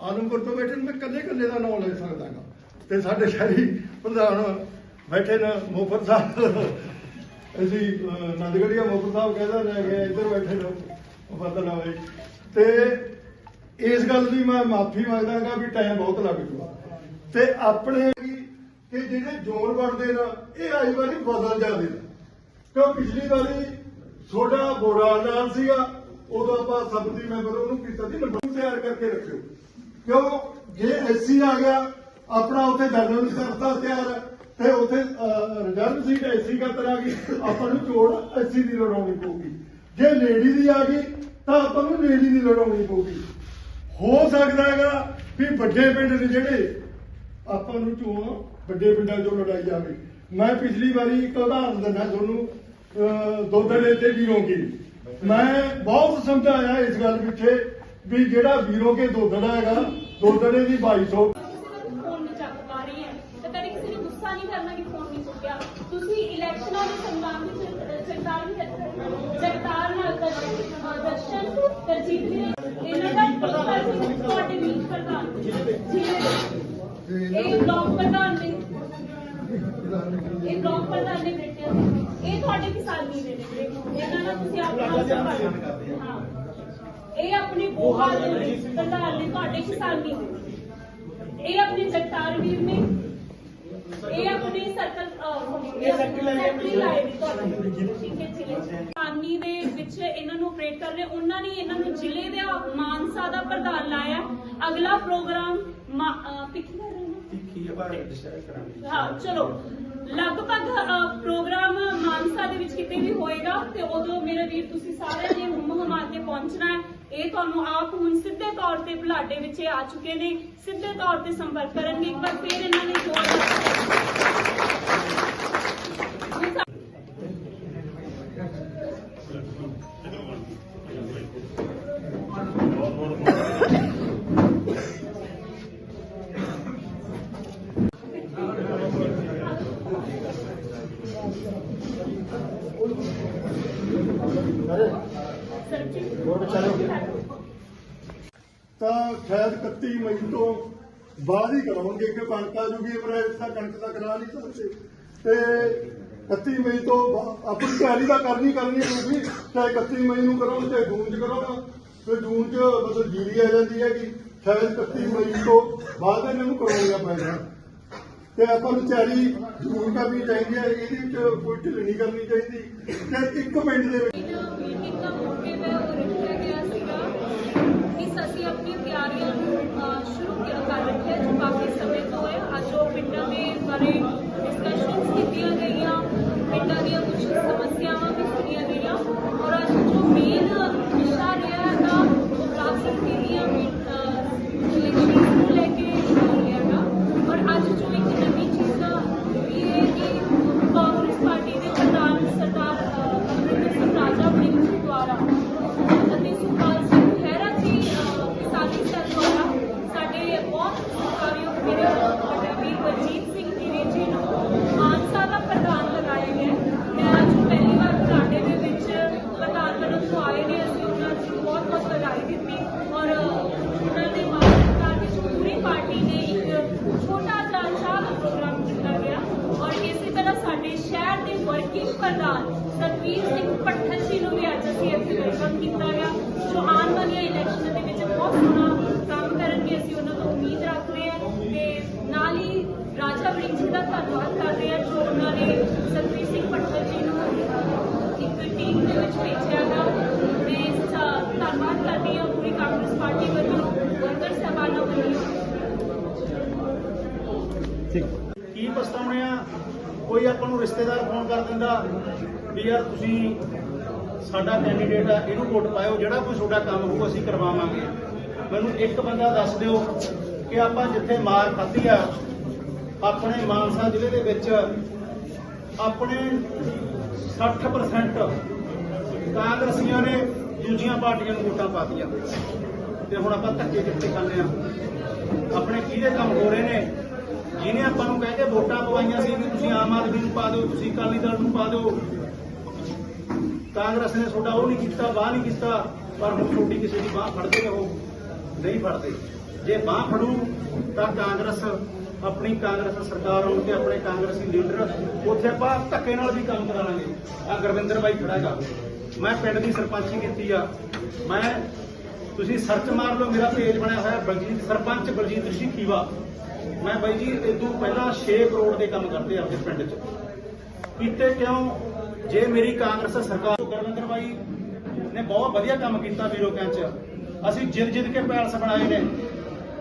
ਆਲਮਪੁਰ ਤੋਂ ਬੈਠੇ ਨੂੰ ਮੈਂ ਕੱਲੇ ਕੱਲੇ ਦਾ ਨਾਮ ਲੈ ਸਕਦਾ ਤੇ ਸਾਡੇ ਸ਼ਹਿਰੀ ਪ੍ਰਧਾਨ ਬੈਠੇ ਨੇ ਮੋਫਰ ਸਾਹਿਬ। ਅਸੀਂ ਨੰਦਗੜੀਆ ਮੋਫਰ ਸਾਹਿਬ ਕਹਿੰਦਾ ਰਹਿ ਗਏ ਇੱਧਰ ਬੈਠੇ ਨੇ ਬਦਲ ਤੇ ਇਸ ਗੱਲ ਦੀ ਮੈਂ ਮਾਫੀ ਮੰਗਦਾਗਾ ਵੀ ਟਾਈਮ ਬਹੁਤ ਲੱਗ ਜੂਗਾ। ਤੇ ਆਪਣੇ ਕਿ ਜਿਹੜੇ ਜ਼ੋਰ ਬਣਦੇ ਨਾ, ਇਹ ਆਈ ਵਾਰੀ ਬਦਲ ਜਾਂਦੇ ਨੇ। ਕਿਉਂ ਪਿਛਲੀ ਵਾਰੀ ਛੋਟਾ ਬੋਰਾ ਨਾਲ ਸੀਗਾ, ਉਦੋਂ ਆਪਾਂ ਸੰਮਤੀ ਮੈਂਬਰ ਉਹਨੂੰ ਕੀਤਾ ਸੀ, ਨੰਬਰ ਤਿਆਰ ਕਰਕੇ ਰੱਖਿਓ। ਕਿਉਂ? ਜੇ ਐਸਸੀ ਆ ਗਿਆ ਆਪਣਾ ਉੱਥੇ ਜਨਰਲ ਕਰਤਾ ਤਿਆਰ ਤੇ ਉੱਥੇ ਰਿਜ਼ਰਵ ਸੀਟ ਐਸੀ ਖਾਤਰ ਆ ਗਈ ਆਪਾਂ ਨੂੰ ਚੋਣ ਐਸਸੀ ਦੀ ਲੜਾਉਣੀ ਪਊਗੀ। ਜੇ ਲੇਡੀ ਦੀ ਆ ਗਈ ਤਾਂ ਆਪਾਂ ਨੂੰ ਲੇਡੀ ਦੀ ਲੜਾਉਣੀ ਪਊਗੀ। ਹੋ ਸਕਦਾ ਹੈਗਾ ਵੀ ਵੱਡੇ ਪਿੰਡ ਨੇ ਜਿਹੜੇ ਆਪਾਂ ਨੂੰ ਚੋਣ ਵੱਡੇ ਪਿੰਡਾਂ ਚੋਂ ਲੜਾਈ ਜਾਵੇ। ਮੈਂ ਪਿਛਲੀ ਵਾਰੀ ਇੱਕ ਉਦਾਹਰਨ ਦਿੰਦਾ ਤੁਹਾਨੂੰ ਅਹ, ਦੋਦੜੇ ਤੇ ਵੀਰੋਂ ਕੀ ਮੈਂ ਬਹੁਤ ਸਮਝਾਇਆ ਇਸ ਗੱਲ ਪਿੱਛੇ ਵੀ ਜਿਹੜਾ ਵੀਰੋਂ ਕੇ ਦੋਦੜਾ ਹੈਗਾ ਦੋਦੜੇ ਦੀ 2200 ਫੋਨ ਨਹੀਂ ਚੱਕ ਪਾ ਰਹੀ ਹੈ। ਤੇ ਕਦੇ ਕਿਸੇ ਨੇ ਗੁੱਸਾ ਨਹੀਂ ਕਰਨਾ ਕਿ ਫੋਨ ਨਹੀਂ ਚੁੱਕਿਆ। ਤੁਸੀਂ ਇਲੈਕਸ਼ਨਾਂ ਦੇ ਸੰਗਰਾਮ ਵਿੱਚ ਅਹ, ਸਰਕਾਰ ਦੀ ਜਗਤਾਰ ਨਾਲ ਕਰ- ਅਹ, ਦਰਸ਼ਨ ਕਰਜੀਤ ਨੇ ਇਹਨਾਂ ਦਾ ਪੱਕਾ ਸੀ ਤੁਹਾਡੇ ਮੀਟ ਪ੍ਰਧਾਨ ਜ਼ਿਲ੍ਹੇ ਦੇ ਇਹ ਬਲਾਕ ਪ੍ਰਧਾਨ ਨੇ ਇਹ ਬਲਾਕ ਪ੍ਰਧਾਨ ਨੇ ਬੈਠਿਆ ਸੀ ਇਹ ਤੁਹਾਡੇ ਕਿਸਾਨੀ ਦੇ ਨੇ ਇਹਨਾਂ ਨਾਲ ਤੁਸੀਂ ਆਪਣਾ ਸੰਭਾਲੋ ਹਾਂ ਇਹ ਆਪਣੇ ਬੋਹਾ ਦੇ ਪ੍ਰਧਾਨ ਨੇ ਤੁਹਾਡੇ ਕਿਸਾਨੀ ਦੇ ਇਹ ਆਪਣੇ ਜਗਤਾਰ ਵੀਰ ਨੇ ਇਹ ਆਪਣੇ ਸਰਕਲ ਇਹ ਸੈਕਟਰੀ ਲਾਏ ਨੇ ਤੁਹਾਡੇ ਠੀਕ ਹੈ ਜ਼ਿਲ੍ਹੇ ਪਾਨੀ ਦੇ ਵਿੱਚ ਇਹਨਾਂ ਨੂੰ ਆਪਰੇਟ ਕਰ ਰਹੇ ਉਹਨਾਂ ਨੇ ਇਹਨਾਂ ਨੂੰ ਜ਼ਿਲ੍ਹੇ ਦਾ ਮਾਨਸਾ ਦਾ ਪ੍ਰਧਾਨ ਲਾਇਆ। ਅਗਲਾ ਪ੍ਰੋਗਰਾਮ ਪਿੱਕੀ ਕਰ ਰਹੇ ਨੇ ਹਾਂ ਚਲੋ। ਲਗਭਗ ਪ੍ਰੋਗਰਾਮ ਮਾਨਸਾ ਦੇ ਵਿੱਚ ਕਿਤੇ ਵੀ ਹੋਏਗਾ ਤੇ ਉਦੋਂ ਮੇਰੇ ਵੀਰ ਤੁਸੀਂ ਸਾਰਿਆਂ ਨੇ ਹੁਮ ਹੁਮਾ ਕੇ ਪਹੁੰਚਣਾ ਹੈ। ਇਹ ਤੁਹਾਨੂੰ ਆਪ ਹੁਣ ਸਿੱਧੇ ਤੌਰ ਤੇ ਬੁਲਾਡੇ ਵਿੱਚ ਆ ਚੁੱਕੇ ਨੇ। ਸਿੱਧੇ ਤੌਰ ਤੇ ਸੰਪਰਕ ਕਰਨਗੇ। ਇੱਕ ਵਾਰ ਫੇਰ ਇਹਨਾਂ ਨੇ ਜੋਰ 31 ਮਈ ਤੋਂ ਬਾਅਦ ਹੀ ਕਰਾਉਣਗੇ ਕਿ ਕਣਕ ਆ ਅਪ੍ਰੈਲ ਤਾਂ ਕਣਕ ਤਾਂ ਕਰਾ ਨਹੀਂ ਸਕਦੇ। ਤੇ 31 ਮਈ ਤੋਂ ਆਪਣੀ ਤਿਆਰੀ ਤਾਂ ਕਰਨੀ ਕਰਨੀ ਹੋਊਗੀ ਚਾਹੇ 31 ਮਈ ਨੂੰ ਕਰੋ ਚਾਹੇ ਜੂਨ ਚ ਕਰੋ ਤੇ ਜੂਨ ਚ ਮਤਲਬ ਜੀਰੀ ਆ ਜਾਂਦੀ ਹੈ ਕਿ ਸ਼ਾਇਦ 31 ਮਈ ਤੋਂ ਬਾਅਦ ਇਹਨਾਂ ਨੂੰ ਕਰਾਉਣਾ ਪੈਣਾ ਤੇ ਆਪਾਂ ਨੂੰ ਤਿਆਰੀ ਜ਼ਰੂਰ ਕਰਨੀ ਚਾਹੀਦੀ ਹੈ, ਇਹਦੇ ਵਿੱਚ ਕੋਈ ਢਿੱਲ ਨਹੀਂ ਕਰਨੀ ਚਾਹੀਦੀ। ਤੇ ਇੱਕ ਪਿੰਡ ਦੇ ਵਿੱਚ ਮੀਟਿੰਗ ਦਾ ਮੋਟਿਵ ਹੈ ਉਹ ਰੱਖਿਆ ਗਿਆ ਸੀਗਾ ਕਿ ਅਸੀਂ ਆਪਣੀ ਤਿਆਰੀਆਂ ਨੂੰ ਅਹ, ਸ਼ੁਰੂ ਕਰ ਕਰ ਰੱਖਿਆ ਜੋ ਕਾਫੀ ਸਮੇਂ ਤੋਂ ਹੈ ਅੱਜ ਉਹ ਪਿੰਡਾਂ ਦੇ ਬਾਰੇ ਡਿਸਕਸ਼ਨਸ ਕੀਤੀਆਂ ਗਈਆਂ ਪਿੰਡਾਂ ਦੀਆਂ ਕੁਝ ਸਮੱਸਿਆਵਾਂ ਵੀ ਸੁਣੀਆਂ ਗਈਆਂ ਔਰ ਅੱਜ ਜੋ ਮੇਨ ਵਿਸ਼ਾ ਰਿਹਾ ਹੈਗਾ ਉਹ ਬਲਾਕ ਸੰਮਤੀ ਦੀਆਂ ਇਲੈਕਸ਼ਨ ਨੂੰ ਲੈ ਕੇ ਹੋ ਰਿਹਾ ਹੈਗਾ ਔਰ ਅੱਜ ਜੋ ਇੱਕ ਨਵੀਂ ਚੀਜ਼ ਇਹ ਹੈ ਕਿ ਕਾਂਗਰਸ ਪਾਰਟੀ ਦੇ ਪ੍ਰਧਾਨ ਸਰਦਾਰ ਅਹ, ਅਮਰਿੰਦਰ ਸਿੰਘ ਰਾਜਾ ਵੜਿੰਗ ਜੀ ਦੁਆਰਾ ਅਤੇ ਸੁਖਪਾਲ ਸਿੰਘ ਖਹਿਰਾ ਜੀ ਅਹ, ਕਿਸਾਨੀ ਸੈੱਲ ਦੁਆਰਾ ਸਾਡੇ ਬਹੁਤ ਸਤਿਕਾਰਯੋਗ ਮੇਰੇ ਵੱਡੇ ਵੀਰ ਬਲਜੀਤ ਸਿੰਘ ਜੀਰੇ ਜੀ ਨੂੰ ਮਾਨਸਾ ਦਾ ਪ੍ਰਧਾਨ ਲਗਾਇਆ ਗਿਆ ਹੈ। ਮੈਂ ਅੱਜ ਪਹਿਲੀ ਵਾਰ ਬੁਲਾਡੇ ਦੇ ਵਿੱਚ ਪ੍ਰਧਾਨ ਬਣਨ ਤੋਂ ਆਏ ਨੇ ਅਸੀਂ ਉਹਨਾਂ ਨੂੰ ਬਹੁਤ ਬਹੁਤ ਵਧਾਈ ਦਿੱਤੀ ਔਰ ਉਹਨਾਂ ਦੇ ਮਾਨਸਤਾ ਵਿੱਚ ਪੂਰੀ ਪਾਰਟੀ ਨੇ ਇੱਕ ਛੋਟਾ ਜਿਹਾ ਚਾਹ ਦਾ ਪ੍ਰੋਗਰਾਮ ਕੀਤਾ ਗਿਆ ਔਰ ਇਸੇ ਤਰ੍ਹਾਂ ਸਾਡੇ ਸ਼ਹਿਰ ਦੇ ਵਰਕਿੰਗ ਪ੍ਰਧਾਨ ਸਤਵੀਰ ਸਿੰਘ ਪੱਠਲ ਜੀ ਨੂੰ ਵੀ ਅੱਜ ਅਸੀਂ ਇੱਥੇ ਵੈਲਕਮ ਕੀਤਾ ਗਿਆ। ਜੋ ਆਉਣ ਵਾਲੀਆਂ ਇਲੈਕਸ਼ਨ ਦੇ ਵਿੱਚ ਬਹੁਤ ਸੋਹਣਾ ਕੰਮ ਕਰਨਗੇ, ਅਸੀਂ ਉਹਨਾਂ ਤੋਂ ਉਮੀਦ ਰੱਖਦੇ ਹਾਂ ਤੇ ਨਾਲ ਹੀ ਰਾਜਾ ਵੜਿੰਗ ਜੀ ਦਾ ਧੰਨਵਾਦ ਕਰਦੇ ਹਾਂ, ਜੋ ਉਹਨਾਂ ਨੇ ਸਤਵੀਰ ਸਿੰਘ ਪੱਠਲ ਜੀ ਨੂੰ ਇੱਕ ਟੀਮ ਦੇ ਵਿੱਚ ਭੇਜਿਆ ਗਾ। ਤੇ ਧੰਨਵਾਦ ਕਰਦੀ ਹਾਂ ਪੂਰੀ ਕਾਂਗਰਸ ਪਾਰਟੀ ਵੱਲੋਂ ਵਰਕਰ ਸਭਾਨਾਂ ਵੱਲੋਂ। ਕੀ ਪਛਤਾਉਣੇ ਆ? ਕੋਈ ਆਪਾਂ ਨੂੰ ਰਿਸ਼ਤੇਦਾਰ ਫੋਨ ਕਰ ਦਿੰਦਾ ਵੀ ਯਾਰ ਤੁਸੀਂ ਸਾਡਾ ਕੈਂਡੀਡੇਟ ਆ, ਇਹਨੂੰ ਵੋਟ ਪਾਇਓ, ਜਿਹੜਾ ਕੋਈ ਤੁਹਾਡਾ ਕੰਮ ਹੋਊ ਅਸੀਂ ਕਰਵਾਵਾਂਗੇ। ਮੈਨੂੰ ਇੱਕ ਬੰਦਾ ਦੱਸ ਦਿਓ ਕਿ ਆਪਾਂ ਜਿੱਥੇ ਮਾਰ ਖਾਧੀ ਆ, ਆਪਣੇ ਮਾਨਸਾ ਜ਼ਿਲ੍ਹੇ ਦੇ ਵਿੱਚ ਆਪਣੇ 60% ਕਾਂਗਰਸੀਆਂ ਨੇ ਦੂਜੀਆਂ ਪਾਰਟੀਆਂ ਨੂੰ ਵੋਟਾਂ ਪਾਤੀਆਂ। ਤੇ ਹੁਣ ਆਪਾਂ ਧੱਕੇ ਕਿੱਥੇ ਖਾਂਦੇ ਆ। ਆਪਣੇ ਕਿਹਦੇ ਕੰਮ ਹੋ ਰਹੇ ਨੇ? ਜਿਹਨੇ ਆਪਾਂ ਨੂੰ ਕਹਿ ਕੇ ਵੋਟਾਂ ਪਵਾਈਆਂ ਸੀ ਵੀ ਤੁਸੀਂ ਆਮ ਆਦਮੀ ਨੂੰ ਪਾ ਦਿਓ, ਤੁਸੀਂ ਅਕਾਲੀ ਦਲ ਨੂੰ ਪਾ ਦਿਓ। ਕਾਂਗਰਸ ਨੇ ਤੁਹਾਡਾ ਉਹ ਨਹੀਂ ਕੀਤਾ ਬਾਹ ਨਹੀਂ ਕੀਤਾ, ਪਰ ਹੁਣ ਤੁਹਾਡੀ ਕਿਸੇ ਦੀ ਬਾਹ ਫੜਦੇ ਉਹ ਨਹੀਂ ਫੜਦੇ। ਜੇ ਬਾਹ ਫੜੂ, ਤਾਂ ਕਾਂਗਰਸ ਆਪਣੀ ਕਾਂਗਰਸ ਸਰਕਾਰ ਆਉਣ ਤੇ ਆਪਣੇ ਕਾਂਗਰਸੀ ਲੀਡਰ ਉੱਥੇ ਆਪਾਂ ਧੱਕੇ ਨਾਲ ਵੀ ਕੰਮ ਕਰਾਵਾਂਗੇ ਆ ਗੁਰਵਿੰਦਰ ਬਾਈ ਖੜਾ ਹੈਗਾ। ਮੈਂ ਪਿੰਡ ਦੀ ਸਰਪੰਚੀ ਕੀਤੀ ਆ। ਮੈਂ ਤੁਸੀਂ ਸਰਚ ਮਾਰ ਲਓ, ਮੇਰਾ ਪੇਜ ਬਣਿਆ ਹੋਇਆ ਬਲਜੀਤ, ਸਰਪੰਚ ਬਲਜੀਤ ਰਿਸ਼ੀ ਖੀਵਾ। ਮੈਂ ਬਾਈ ਜੀ, ਇਹ ਇਦੋਂ ਪਹਿਲਾਂ 6 ਕਰੋੜ ਦੇ ਕੰਮ ਕਰਦੇ ਆ ਆਪਣੇ ਪਿੰਡ 'ਚ। ਕੀਤੇ ਕਿਉਂ? ਜੇ ਮੇਰੀ ਕਾਂਗਰਸ ਸਰਕਾਰ ਗੁਰਵਿੰਦਰ ਬਾਈ ਨੇ ਬਹੁਤ ਵਧੀਆ ਕੰਮ ਕੀਤਾ ਵੀਰੋ 'ਚ। ਅਸੀਂ ਜਿੱਦ ਜਿੱਦ ਕੇ ਪੈਲਸ ਬਣਾਏ ਨੇ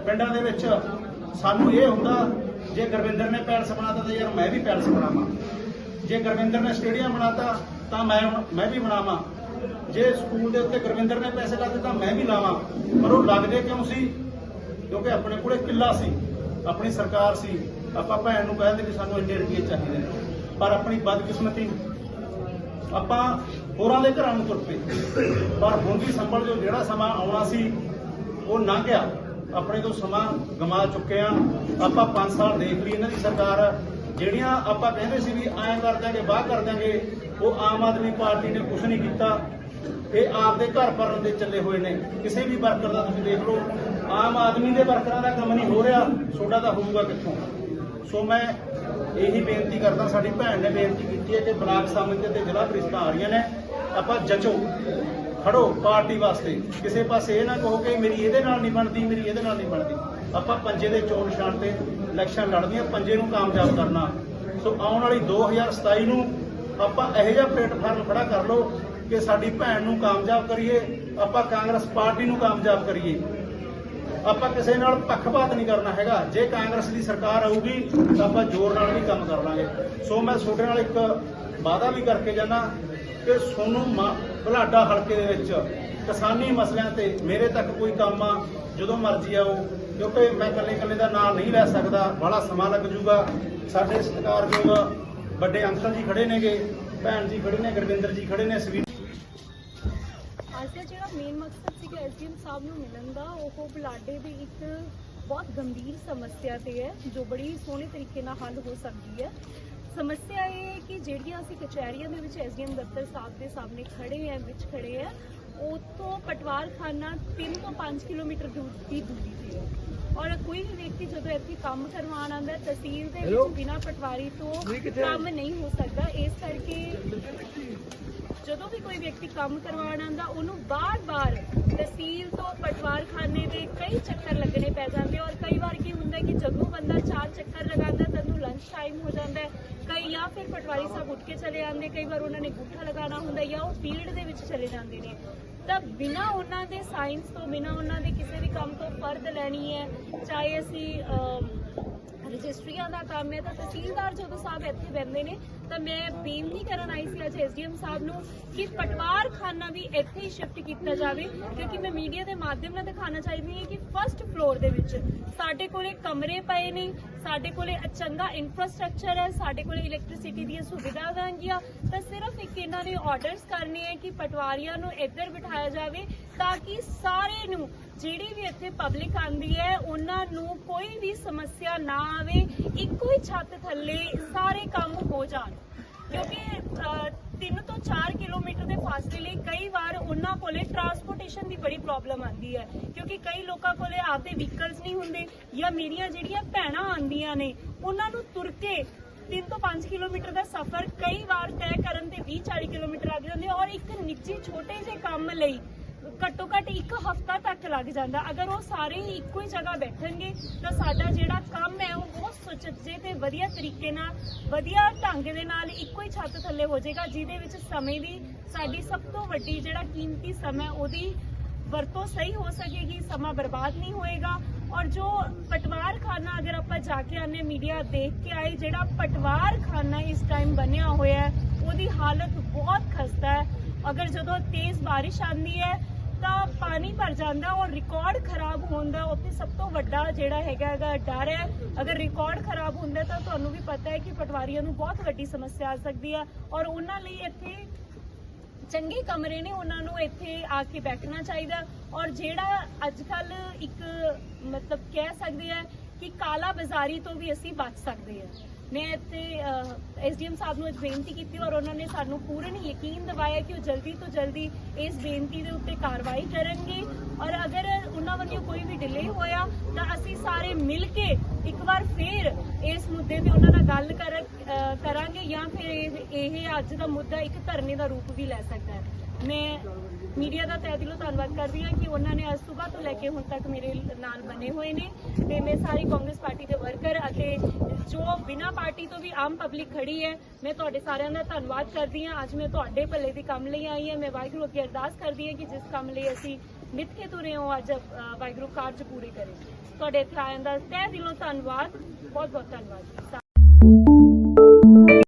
ਪਿੰਡਾਂ ਦੇ ਵਿੱਚ। ਸਾਨੂੰ ਇਹ ਹੁੰਦਾ, ਜੇ ਗੁਰਵਿੰਦਰ ਨੇ ਪੈਲਸ ਬਣਾਤਾ ਤਾਂ ਯਾਰ ਮੈਂ ਵੀ ਪੈਲਸ ਬਣਾਵਾਂ। ਜੇ ਗੁਰਵਿੰਦਰ ਨੇ ਸਟੇਡੀਅਮ ਬਣਾਤਾ ਤਾਂ ਮੈਂ ਮੈਂ ਵੀ ਬਣਾਵਾਂ। ਜੇ ਸਕੂਲ ਦੇ ਉੱਤੇ ਗੁਰਵਿੰਦਰ ਨੇ ਪੈਸੇ ਲਾਤੇ ਤਾਂ ਮੈਂ ਵੀ ਲਾਵਾਂ, ਪਰ ਉਹ ਲੱਗਦੇ ਕਿਉਂ ਸੀ? ਕਿਉਂਕਿ ਆਪਣੇ ਕੋਲੇ ਕਿੱਲਾ ਸੀ, ਆਪਣੀ ਸਰਕਾਰ ਸੀ, ਆਪਾਂ ਭੈਣ ਨੂੰ ਕਹਿੰਦੇ ਕਿ ਸਾਨੂੰ ਇੰਨੇ ਰੁਪਏ ਚਾਹੀਦੇ ਨੇ, ਪਰ ਆਪਣੀ ਬਦਕਿਸਮਤੀ, ਆਪਾਂ ਹੋਰਾਂ ਦੇ ਘਰਾਂ ਨੂੰ ਤੁਰ ਪਏ। ਪਰ ਹੁਣ ਵੀ ਸੰਭਲ ਜੋ ਜਿਹੜਾ ਸਮਾਂ ਆਉਣਾ ਸੀ, ਉਹ ਲੰਘ ਗਿਆ। ਆਪਣੇ ਤੋਂ ਸਮਾਂ ਗਵਾ ਚੁੱਕੇ ਆ ਆਪਾਂ 5 ਸਾਲ ਦੇਖ ਲਈ ਇਹਨਾਂ ਦੀ ਸਰਕਾਰ। ਜਿਹੜੀਆਂ ਆਪਾਂ ਕਹਿੰਦੇ ਸੀ ਵੀ ਐਂ ਕਰ ਦਾਂਗੇ ਬਾਹ ਕਰ ਦਾਂਗੇ ਉਹ ਆਮ ਆਦਮੀ ਪਾਰਟੀ ਨੇ ਕੁਝ ਨਹੀਂ ਕੀਤਾ। ਇਹ ਆਪਦੇ ਘਰ ਭਰਨ ਦੇ ਚੱਲੇ ਹੋਏ ਨੇ। ਕਿਸੇ ਵੀ ਵਰਕਰ ਦਾ ਤੁਸੀਂ ਦੇਖ ਲਓ, ਆਮ ਆਦਮੀ ਦੇ ਵਰਕਰਾਂ ਦਾ ਕੰਮ ਨਹੀਂ ਹੋ ਰਿਹਾ। ਤੁਹਾਡਾ ਤਾਂ ਹੋਊਗਾ ਕਿੱਥੋਂ? ਸੋ ਮੈਂ ਇਹੀ ਬੇਨਤੀ ਕਰਦਾ, ਸਾਡੀ ਭੈਣ ਨੇ ਬੇਨਤੀ ਕੀਤੀ ਹੈ ਕਿ ਬਲਾਕ ਸਮਿਤੀ ਤੇ ਜ਼ਿਲ੍ਹਾ ਪ੍ਰੀਸ਼ਦਾਂ ਆ ਰਹੀਆਂ ਨੇ। ਆਪਾਂ ਜਚੋ, ਖੜੋ ਪਾਰਟੀ ਵਾਸਤੇ। ਕਿਸੇ ਪਾਸੇ ਇਹ ਨਾ ਕਹੋ ਕਿ ਮੇਰੀ ਇਹਦੇ ਨਾਲ ਨਹੀਂ ਬਣਦੀ, ਮੇਰੀ ਇਹਦੇ ਨਾਲ ਨਹੀਂ ਬਣਦੀ। ਆਪਾਂ ਪੰਜੇ ਦੇ ਚੋਣ ਨਿਸ਼ਾਨ ਤੇ ਇਲੈਕਸ਼ਨ ਲੜਨੀ ਪੰਜੇ ਨੂੰ ਕਾਮਯਾਬ ਕਰਨਾ। ਸੋ ਆਉਣ ਵਾਲੀ 2027 ਨੂੰ ਆਪਾਂ ਇਹੋ ਜਿਹਾ ਪਲੇਟਫਾਰਮ ਖੜਾ ਕਰ ਲਓ ਕਿ ਸਾਡੀ ਭੈਣ ਨੂੰ ਕਾਮਯਾਬ ਕਰੀਏ, ਆਪਾਂ ਕਾਂਗਰਸ ਪਾਰਟੀ ਨੂੰ ਕਾਮਯਾਬ ਕਰੀਏ। ਆਪਾਂ ਕਿਸੇ ਨਾਲ ਪੱਖਪਾਤ ਨਹੀਂ ਕਰਨਾ ਹੈਗਾ। ਜੇ ਕਾਂਗਰਸ ਦੀ ਸਰਕਾਰ ਆਊਗੀ, ਤਾਂ ਆਪਾਂ ਜ਼ੋਰ ਨਾਲ ਵੀ ਕੰਮ ਕਰ ਲਾਂਗੇ। ਸੋ ਮੈਂ ਤੁਹਾਡੇ ਨਾਲ ਇੱਕ ਵਾਅਦਾ ਵੀ ਕਰਕੇ ਜਾਣਾ ਕਿ ਸੋਨੂੰ ਮਾ- ਬਲਾਡਾ ਹਲਕੇ ਦੇ ਵਿੱਚ ਕਿਸਾਨੀ ਮਸਲਿਆਂ ਤੇ ਮੇਰੇ ਤੱਕ ਕੋਈ ਕੰਮ ਆ, ਜਦੋਂ ਮਰਜ਼ੀ ਆਓ। ਕਿਉਂਕਿ ਮੈਂ ਇਕੱਲੇ ਇਕੱਲੇ ਦਾ ਨਾਮ ਨਹੀਂ ਲੈ ਸਕਦਾ ਬੜਾ ਸਮਾਂ ਲੱਗ ਜੂਗਾ। ਸਾਡੇ ਸਤਿਕਾਰਯੋਗ ਵੱਡੇ ਅੰਕਲ ਜੀ ਖੜੇ ਨੇਗੇ, ਭੈਣ ਜੀ ਖੜੇ ਨੇ, ਗੁਰਵਿੰਦਰ ਜੀ ਖੜੇ ਨੇ, ਸਵੀ ਅੱਜ ਦਾ ਜਿਹੜਾ ਮੇਨ ਮਕਸਦ ਸੀਗਾ ਐਸਡੀਐਮ ਸਾਹਿਬ ਨੂੰ ਮਿਲਣ ਦਾ, ਉਹ ਬਲਾਡੇ ਦੇ ਇੱਕ ਬਹੁਤ ਗੰਭੀਰ ਸਮੱਸਿਆ ਤੇ ਹੈ, ਜੋ ਬੜੀ ਸੋਹਣੇ ਤਰੀਕੇ ਨਾਲ ਹੱਲ ਹੋ ਸਕਦੀ ਹੈ। ਸਮੱਸਿਆ ਇਹ ਹੈ ਕਿ ਜਿਹੜੀਆਂ ਅਸੀਂ ਕਚਹਿਰੀਆਂ ਦੇ ਵਿੱਚ ਐਸਡੀਐਮ ਦਫ਼ਤਰ ਸਾਹਿਬ ਦੇ ਸਾਹਮਣੇ ਖੜੇ ਹਾਂ, ਵਿੱਚ ਖੜੇ ਹਾਂ ਉਤੋਂ ਪਟਵਾਰਖਾਨਾ 3 ਤੋਂ 5 ਕਿਲੋਮੀਟਰ ਦੂਰ ਦੀ ਦੂਰੀ ਤੇ ਹੈ। ਔਰ ਕੋਈ ਵੀ ਵਿਅਕਤੀ ਜਦੋਂ ਇੱਥੇ ਕੰਮ ਕਰਵਾਉਣ ਆਉਂਦਾ ਤਹਿਸੀਲ ਦੇ ਵਿੱਚ ਬਿਨਾਂ ਪਟਵਾਰੀ ਤੋਂ ਕੰਮ ਨਹੀਂ ਹੋ ਸਕਦਾ। ਇਸ ਕਰਕੇ ਜਦੋਂ ਵੀ ਕੋਈ ਵਿਅਕਤੀ ਕੰਮ ਕਰਵਾਉਣ ਆਉਂਦਾ, ਉਹਨੂੰ ਬਾਰ-ਬਾਰ ਤਹਿਸੀਲ ਤੋਂ ਪਟਵਾਰਖਾਨੇ ਦੇ ਕਈ ਚੱਕਰ ਲੱਗਣੇ ਪੈ ਜਾਂਦੇ ਔਰ ਕਈ ਵਾਰ ਕੀ ਹੁੰਦਾ ਕਿ ਜਦੋਂ ਬੰਦਾ ਚਾਰ ਚੱਕਰ ਲਗਾਉਂਦਾ, ਤਾਂ ਲੰਚ ਟਾਈਮ ਹੋ ਜਾਂਦਾ ਹੈ। ਕਈ ਜਾਂ ਫਿਰ ਪਟਵਾਰੀ ਸਾਹਿਬ ਉੱਠ ਕੇ ਚਲੇ ਜਾਂਦੇ ਕਈ ਵਾਰ ਉਹਨਾਂ ਨੇ ਗੁੱਠਾ ਲਗਾਉਣਾ ਹੁੰਦਾ ਜਾਂ ਉਹ ਫੀਲਡ ਦੇ ਵਿੱਚ ਚਲੇ ਜਾਂਦੇ ਨੇ। ਤਾਂ ਬਿਨਾ ਉਹਨਾਂ ਦੇ ਸਾਇੰਸ ਤੋਂ, ਬਿਨਾ ਉਹਨਾਂ ਦੇ ਕਿਸੇ ਵੀ ਕੰਮ ਤੋਂ ਫਰਦ ਲੈਣੀ ਹੈ, ਚਾਹੇ ਅਸੀਂ ਰਜਿਸਟਰੀਆਂ ਦਾ ਕੰਮ ਹੈ ਤਾਂ ਤਹਿਸੀਲਦਾਰ ਜਦੋਂ ਸਾਹਿਬ ਇੱਥੇ ਬੈਠਦੇ ਨੇ ਤਾਂ ਮੈਂ ਬੇਨਤੀ ਕਰਨ ਆਈ ਸੀ ਅੱਜ ਐਸਡੀਐਮ ਸਾਹਿਬ ਨੂੰ ਕਿ ਪਟਵਾਰਖਾਨਾ ਵੀ ਇੱਥੇ ਹੀ ਸ਼ਿਫਟ ਕੀਤਾ ਜਾਵੇ, ਕਿਉਂਕਿ ਮੈਂ ਮੀਡੀਆ ਦੇ ਮਾਧਿਅਮ ਨਾਲ ਦਿਖਾਉਣਾ ਚਾਹੀਦੀ ਹਾਂ ਕਿ ਫਰਸਟ ਫਲੋਰ ਦੇ ਵਿੱਚ ਸਾਡੇ ਕੋਲੇ ਕਮਰੇ ਪਏ ਨੇ, ਸਾਡੇ ਕੋਲੇ ਚੰਗਾ ਇਨਫਰਾਸਟ੍ਰਕਚਰ ਹੈ, ਸਾਡੇ ਕੋਲੇ ਇਲੈਕਟ੍ਰਿਸਿਟੀ ਦੀਆਂ ਸੁਵਿਧਾਵਾਂ ਹੈਗੀਆਂ, ਤਾਂ ਸਿਰਫ ਇੱਕ ਇਹਨਾਂ ਨੇ ਆਰਡਰਸ ਕਰਨੇ ਹੈ ਕਿ ਪਟਵਾਰੀਆਂ ਨੂੰ ਇੱਧਰ ਬਿਠਾਇਆ ਜਾਵੇ ਤਾਂ ਕਿ ਸਾਰੇ ਨੂੰ ਜਿਹੜੀ ਵੀ ਇੱਥੇ ਪਬਲਿਕ ਆਂਦੀ ਹੈ, ਉਹਨਾਂ ਨੂੰ ਕੋਈ ਵੀ ਸਮੱਸਿਆ ਨਾ ਆਵੇ, ਇੱਕੋ ਹੀ ਛੱਤ ਥੱਲੇ ਸਾਰੇ ਕੰਮ ਹੋ ਜਾਣ। ਕਿਉਂਕਿ 3 ਤੋਂ 4 ਕਿਲੋਮੀਟਰ ਦੇ ਫਾਸਲੇ ਲਈ ਕਈ ਵਾਰ ਉਹਨਾਂ ਕੋਲੇ ਟਰਾਂਸਪੋਰਟੇਸ਼ਨ ਦੀ ਬੜੀ ਪ੍ਰੋਬਲਮ ਆਂਦੀ ਹੈ। ਕਿਉਂਕਿ ਕਈ ਲੋਕਾਂ ਕੋਲੇ ਆਪਦੇ ਵਹੀਕਲਸ ਨਹੀਂ ਹੁੰਦੇ ਜਾਂ ਮੇਰੀਆਂ ਜਿਹੜੀਆਂ ਭੈਣਾਂ ਆਂਦੀਆਂ ਨੇ, ਉਹਨਾਂ ਨੂੰ ਤੁਰ ਕੇ 3 ਤੋਂ 5 ਕਿਲੋਮੀਟਰ ਦਾ ਸਫ਼ਰ ਕਈ ਵਾਰ ਤੈਅ ਕਰਨ ਤੇ 20 40 ਕਿਲੋਮੀਟਰ ਲੱਗ ਜਾਂਦੇ ਔਰ ਇੱਕ ਨਿੱਜੀ ਛੋਟੇ ਜਿਹੇ ਕੰਮ ਲਈ ਘੱਟੋ ਘੱਟ ਇੱਕ ਹਫ਼ਤਾ ਤੱਕ ਲੱਗ ਜਾਂਦਾ। ਅਗਰ ਉਹ ਸਾਰੇ ਹੀ ਇੱਕੋ ਹੀ ਜਗ੍ਹਾ ਬੈਠਣਗੇ, ਤਾਂ ਸਾਡਾ ਜਿਹੜਾ ਕੰਮ ਹੈ, ਉਹ ਬਹੁਤ ਸੁਚੱਜੇ ਤੇ ਵਧੀਆ ਤਰੀਕੇ ਨਾਲ, ਵਧੀਆ ਢੰਗ ਦੇ ਨਾਲ ਇੱਕੋ ਹੀ ਛੱਤ ਥੱਲੇ ਹੋ ਜਾਏਗਾ, ਜਿਹਦੇ ਵਿੱਚ ਸਮੇਂ ਦੀ ਸਾਡੀ ਸਭ ਤੋਂ ਵੱਡੀ ਜਿਹੜਾ ਕੀਮਤੀ ਸਮਾਂ ਉਹਦੀ ਵਰਤੋਂ ਸਹੀ ਹੋ ਸਕੇਗੀ, ਸਮਾਂ ਬਰਬਾਦ ਨਹੀਂ ਹੋਏਗਾ। ਔਰ ਜੋ ਪਟਵਾਰ ਖਾਨਾ ਅਗਰ ਆਪਾਂ ਜਾ ਕੇ ਆਨੇ ਮੀਡੀਆ ਦੇਖ ਕੇ ਆਏ, ਜਿਹੜਾ ਪਟਵਾਰ ਖਾਨਾ ਇਸ ਟਾਈਮ ਬਣਿਆ ਹੋਇਆ ਹੈ, ਉਹਦੀ ਹਾਲਤ ਬਹੁਤ ਖਸਤਾ ਹੈ। ਅਗਰ ਜਦੋਂ ਤੇਜ਼ ਬਾਰਿਸ਼ ਆਉਂਦੀ ਹੈ ਤਾਂ ਪਾਣੀ ਭਰ ਜਾਂਦਾ ਔਰ ਰਿਕਾਰਡ ਖਰਾਬ ਹੋਣ ਦਾ ਉੱਥੇ ਸਭ ਤੋਂ ਵੱਡਾ ਜਿਹੜਾ ਹੈਗਾ ਹੈਗਾ ਡਰ ਹੈ। ਅਗਰ ਰਿਕਾਰਡ ਖਰਾਬ ਹੁੰਦਾ ਤਾਂ ਤੁਹਾਨੂੰ ਵੀ ਪਤਾ ਹੈ ਕਿ ਪਟਵਾਰੀਆਂ ਨੂੰ ਬਹੁਤ ਵੱਡੀ ਸਮੱਸਿਆ ਆ ਸਕਦੀ ਹੈ ਔਰ ਉਹਨਾਂ ਲਈ ਇੱਥੇ ਚੰਗੇ ਕਮਰੇ ਨੇ, ਉਹਨਾਂ ਨੂੰ ਇੱਥੇ ਆ ਕੇ ਬੈਠਣਾ ਚਾਹੀਦਾ। ਔਰ ਜਿਹੜਾ ਅੱਜ ਕੱਲ ਇੱਕ ਮਤਲਬ ਕਹਿ ਸਕਦੇ ਆ ਕਿ ਕਾਲਾ ਬਾਜ਼ਾਰੀ ਤੋਂ ਵੀ ਅਸੀਂ ਬਚ ਸਕਦੇ ਹਾਂ ਮੈਂ ਇੱਥੇ ਐਸਡੀਐਮ ਸਾਹਿਬ ਨੂੰ ਅੱਜ ਬੇਨਤੀ ਕੀਤੀ ਔਰ ਉਹਨਾਂ ਨੇ ਸਾਨੂੰ ਪੂਰਨ ਯਕੀਨ ਦਿਵਾਇਆ ਕਿ ਉਹ ਜਲਦੀ ਤੋਂ ਜਲਦੀ ਇਸ ਬੇਨਤੀ ਦੇ ਉੱਤੇ ਕਾਰਵਾਈ ਕਰਨਗੇ। ਔਰ ਅਗਰ ਉਹਨਾਂ ਵੱਲੋਂ ਕੋਈ ਵੀ ਡਿਲੇ ਹੋਇਆ, ਤਾਂ ਅਸੀਂ ਸਾਰੇ ਮਿਲ ਕੇ ਇੱਕ ਵਾਰ ਫੇਰ ਇਸ ਮੁੱਦੇ ਤੇ ਉਹਨਾਂ ਨਾਲ ਗੱਲ ਕਰਾਂਗੇ ਜਾਂ ਫਿਰ ਇਹ ਅੱਜ ਦਾ ਮੁੱਦਾ ਇੱਕ ਧਰਨੇ ਦਾ ਰੂਪ ਵੀ ਲੈ ਸਕਦਾ ਹੈ। ਮੈਂ ਮੀਡੀਆ ਦਾ ਤਹਿ ਦਿਲੋਂ ਧੰਨਵਾਦ ਕਰਦੀ ਹਾਂ ਕਿ ਉਹਨਾਂ ਨੇ ਅੱਜ ਸਵੇਰ ਤੋਂ ਲੈ ਕੇ ਹੁਣ ਤੱਕ ਮੇਰੇ ਨਾਲ ਬਣੇ ਹੋਏ ਨੇ ਤੇ ਮੈਂ ਸਾਰੀ ਕਾਂਗਰਸ ਪਾਰਟੀ ਦੇ ਵਰਕਰ ਅਤੇ ਜੋ ਬਿਨਾਂ ਪਾਰਟੀ ਤੋਂ ਵੀ ਆਮ ਪਬਲਿਕ ਖੜੀ ਹੈ, ਮੈਂ ਤੁਹਾਡੇ ਸਾਰਿਆਂ ਦਾ ਧੰਨਵਾਦ ਕਰਦੀ ਹਾਂ। ਅੱਜ ਮੈਂ ਤੁਹਾਡੇ ਭਲੇ ਦੇ ਕੰਮ ਲਈ ਆਈ ਹਾਂ। ਮੈਂ ਵਾਹਿਗੁਰੂ ਅੱਗੇ ਅਰਦਾਸ ਕਰਦੀ ਹਾਂ ਕਿ ਜਿਸ ਕੰਮ ਲਈ ਅਸੀਂ ਨਿੱਤ ਕੇ ਤੁਰੇ ਹਾਂ ਅੱਜ ਵਾਹਿਗੁਰੂ ਕਾਰਜ ਪੂਰੇ ਕਰੇ। ਤੁਹਾਡੇ ਸਾਰਿਆਂ ਦਾ ਤਹਿ ਦਿਲੋਂ ਧੰਨਵਾਦ। ਬਹੁਤ ਬਹੁਤ ਧੰਨਵਾਦ।